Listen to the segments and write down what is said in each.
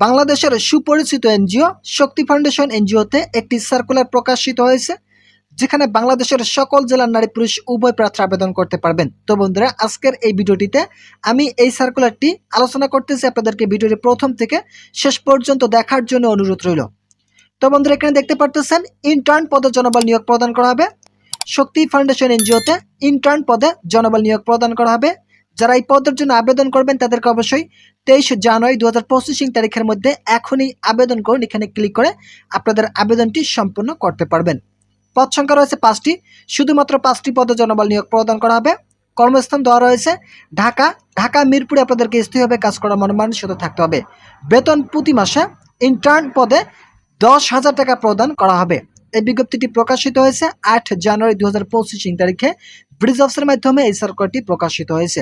বাংলাদেশের সুপরিচিত এনজিও, শক্তি ফাউন্ডেশন এনজিওতে একটি সার্কুলার প্রকাশিত হয়েছে, যেখানে বাংলাদেশের সকল জেলার নারী পুরুষ উভয় প্রার্থী আবেদন করতে পারবেন। তো বন্ধুরা, আজকের এই ভিডিওটিতে আমি এই সার্কুলারটি আলোচনা করতেছি আপনাদেরকে ভিডিওটি প্রথম থেকে শেষ পর্যন্ত দেখার জন্য অনুরোধ রইল। তো বন্ধুরা, এখানে দেখতে পারতেছেন ইন্টার্ন পদে জনবল নিয়োগ প্রদান করা হবে। শক্তি ফাউন্ডেশন এনজিওতে ইন্টার্ন পদে জনবল নিয়োগ প্রদান করা হবে। যারা এই পদের জন্য আবেদন করবেন তাদেরকে অবশ্যই তেইশ জানুয়ারি দু হাজার পঁচিশ তারিখের মধ্যে এখনই আবেদন করুন। এখানে ক্লিক করে আপনাদের আবেদনটি সম্পূর্ণ করতে পারবেন। পদ সংখ্যা রয়েছে পাঁচটি। শুধুমাত্র পাঁচটি পদে জনবল নিয়োগ প্রদান করা হবে। কর্মস্থান দেওয়া রয়েছে ঢাকা। ঢাকা, মিরপুরে আপনাদেরকে স্থায়ীভাবে কাজ করার মনোমানসিত থাকতে হবে। বেতন প্রতি মাসে ইন্টার্ন পদে দশ হাজার টাকা প্রদান করা হবে। এই বিজ্ঞপ্তিটি প্রকাশিত হয়েছে আট জানুয়ারি দু হাজার পঁচিশ তারিখে। ব্রিজ অফিসের মাধ্যমে এই সার্কুলারটি প্রকাশিত হয়েছে।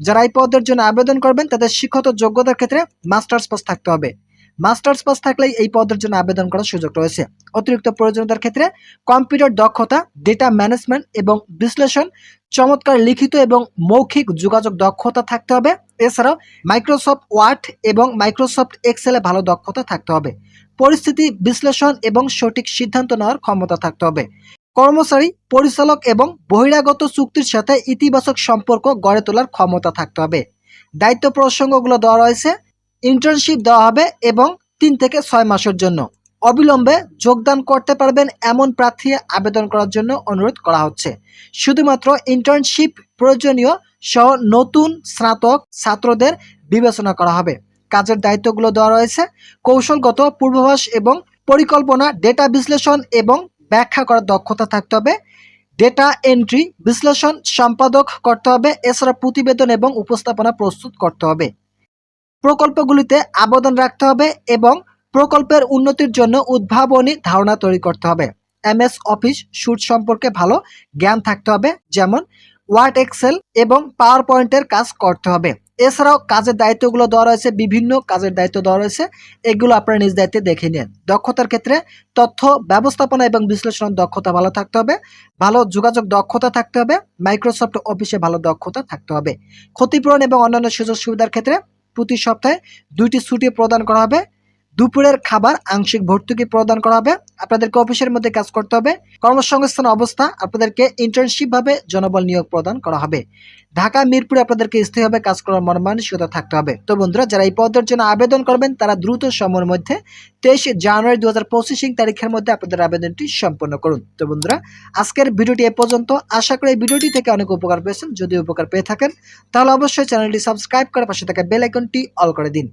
যারা এই পদের জন্য আবেদন করবেন, তাদের শিক্ষত যোগ্যতার ক্ষেত্রে মাস্টার্স পাস থাকতে হবে। মাস্টার্স পাস থাকলেই এই পদের জন্য আবেদন করার সুযোগ রয়েছে। অতিরিক্ত প্রয়োজনীয়তার ক্ষেত্রে কম্পিউটার দক্ষতা, ডেটা ম্যানেজমেন্ট এবং বিশ্লেষণ, চমৎকার লিখিত এবং মৌখিক যোগাযোগ দক্ষতা থাকতে হবে। এছাড়াও মাইক্রোসফট ওয়ার্ড এবং মাইক্রোসফট এক্সেলে ভালো দক্ষতা থাকতে হবে। পরিস্থিতি বিশ্লেষণ এবং সঠিক সিদ্ধান্ত নেওয়ার ক্ষমতা থাকতে হবে। কর্মচারী, পরিচালক এবং বহিরাগত চুক্তির সাথে ইতিবাচক সম্পর্ক গড়ে তোলার ক্ষমতা থাকতে হবে। দায়িত্ব প্রসঙ্গগুলো দেওয়া রয়েছে ইন্টার্নশিপ দেওয়া হবে এবং তিন থেকে ছয় মাসের জন্য। অবিলম্বে যোগদান করতে পারবেন এমন প্রার্থী আবেদন করার জন্য অনুরোধ করা হচ্ছে। শুধুমাত্র ইন্টার্নশিপ প্রয়োজনীয় সহ নতুন স্নাতক ছাত্রদের বিবেচনা করা হবে। কাজের দায়িত্বগুলো দেওয়া রয়েছে, কৌশলগত পূর্বাভাস এবং পরিকল্পনা ডেটা বিশ্লেষণ এবং ব্যাখ্যা করার দক্ষতা থাকতে হবে। ডেটা এন্ট্রি বিশ্লেষণ, সম্পাদক করতে হবে। এছাড়া প্রতিবেদন এবং উপস্থাপনা প্রস্তুত করতে হবে। প্রকল্পগুলিতে আবেদন রাখতে হবে এবং প্রকল্পের উন্নতির জন্য উদ্ভাবনী ধারণা তৈরি করতে হবে। এমএস অফিস শুট সম্পর্কে ভালো জ্ঞান থাকতে হবে। যেমন ওয়ার্ড এক্সেল এবং পাওয়ার পয়েন্টের কাজ করতে হবে। এছাড়াও কাজের দায়িত্বগুলো দেওয়া রয়েছে, বিভিন্ন কাজের দায়িত্ব দেওয়া রয়েছে, এগুলো আপনারা নিজ দায়িত্বে দেখে নিন। দক্ষতার ক্ষেত্রে তথ্য ব্যবস্থাপনা এবং বিশ্লেষণ দক্ষতা ভালো থাকতে হবে, ভালো যোগাযোগ দক্ষতা থাকতে হবে মাইক্রোসফট অফিসে ভালো দক্ষতা থাকতে হবে। ক্ষতিপূরণ এবং অন্যান্য সুযোগ সুবিধার ক্ষেত্রে প্রতি সপ্তাহে দুইটি ছুটি প্রদান করা হবে দুপুরের খাবার আংশিক ভর্তুকি প্রদান করা হবে। আপনাদেরকে অফিসের মধ্যে কাজ করতে হবে। কর্মসংস্থান অবস্থা আপনাদেরকে ইন্টার্নশিপ ভাবে জনবল নিয়োগ প্রদান করা হবে। ঢাকা, মিরপুরে আপনাদেরকে স্থায়ীভাবে কাজ করার মনমানসিকতা থাকতে হবে। তো বন্ধুরা, যারা এই পদের জন্য আবেদন করবেন, তারা দ্রুত সময়ের মধ্যে তেইশ জানুয়ারি দু হাজার পঁচিশ তারিখের মধ্যে আপনাদের আবেদনটি সম্পন্ন করুন। তো বন্ধুরা, আজকের ভিডিওটি এ পর্যন্ত। আশা করি এই ভিডিওটি থেকে অনেক উপকার পেয়েছেন। যদি উপকার পেয়ে থাকেন, তাহলে অবশ্যই চ্যানেলটি সাবস্ক্রাইব করে পাশে থাকা বেল আইকনটি অল করে দিন।